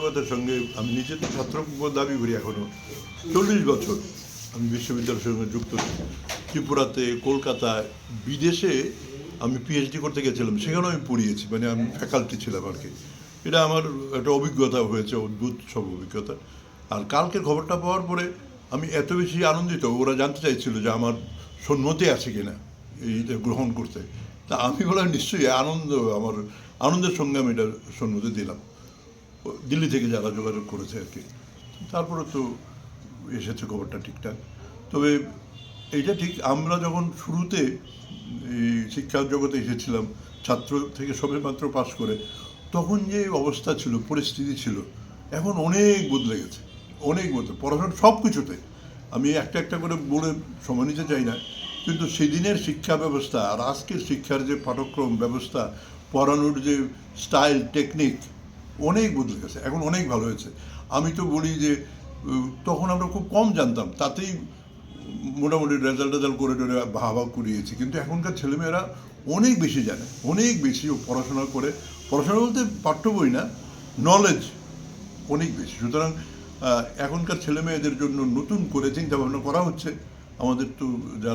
মানবিকতার সঙ্গে আমি নিজে তো ছাত্র দাবি করি এখনও। চল্লিশ বছর আমি বিশ্ববিদ্যালয়ের সঙ্গে যুক্ত ত্রিপুরাতে, কলকাতায়, বিদেশে আমি পিএইচডি করতে গেছিলাম, সেখানেও আমি পড়িয়েছি মানে আমি ফ্যাকাল্টি ছিলাম আর কি। এটা আমার একটা অভিজ্ঞতা হয়েছে, অদ্ভুত সব অভিজ্ঞতা। আর কালকের খবরটা পাওয়ার পরে আমি এত বেশি আনন্দিত, ওরা জানতে চাইছিল যে আমার সম্মতি আছে কিনা এইটা গ্রহণ করতে। তা আমি বললাম, নিশ্চয়ই আনন্দ, আমার আনন্দের সঙ্গে আমি এটা সম্মতি দিলাম। দিল্লি থেকে যারা যোগাযোগ করেছে আর কি। তারপরে তো এসেছে খবরটা ঠিকঠাক। তবে এইটা ঠিক, আমরা যখন শুরুতে এই শিক্ষা জগতে এসেছিলাম, ছাত্র থেকে সবে মাত্র পাশ করে, তখন যে অবস্থা ছিল, পরিস্থিতি ছিল, এখন অনেক বদলে গেছে, অনেক বদলে, পড়াশোনা সব কিছুতে। আমি একটা একটা করে বলে সময় নিতে চাই না, কিন্তু সেদিনের শিক্ষা ব্যবস্থা আর আজকের শিক্ষার যে পাঠক্রম ব্যবস্থা, পড়ানোর যে স্টাইল টেকনিক অনেক বদলে গেছে, এখন অনেক ভালো হয়েছে। আমি তো বলি যে তখন আমরা খুব কম জানতাম, তাতেই মোটামুটি রেজাল্ট রেজাল্ট করে টোরে ভাবা করিয়েছি। কিন্তু এখনকার ছেলেমেয়েরা অনেক বেশি জানে, অনেক বেশি পড়াশোনা করে। পড়াশোনা বলতে পাঠ্য বই না নলেজ অনেক বেশি। সুতরাং এখনকার ছেলেমেয়েদের জন্য নতুন করে চিন্তা ভাবনা করা হচ্ছে। আমাদের তো যারা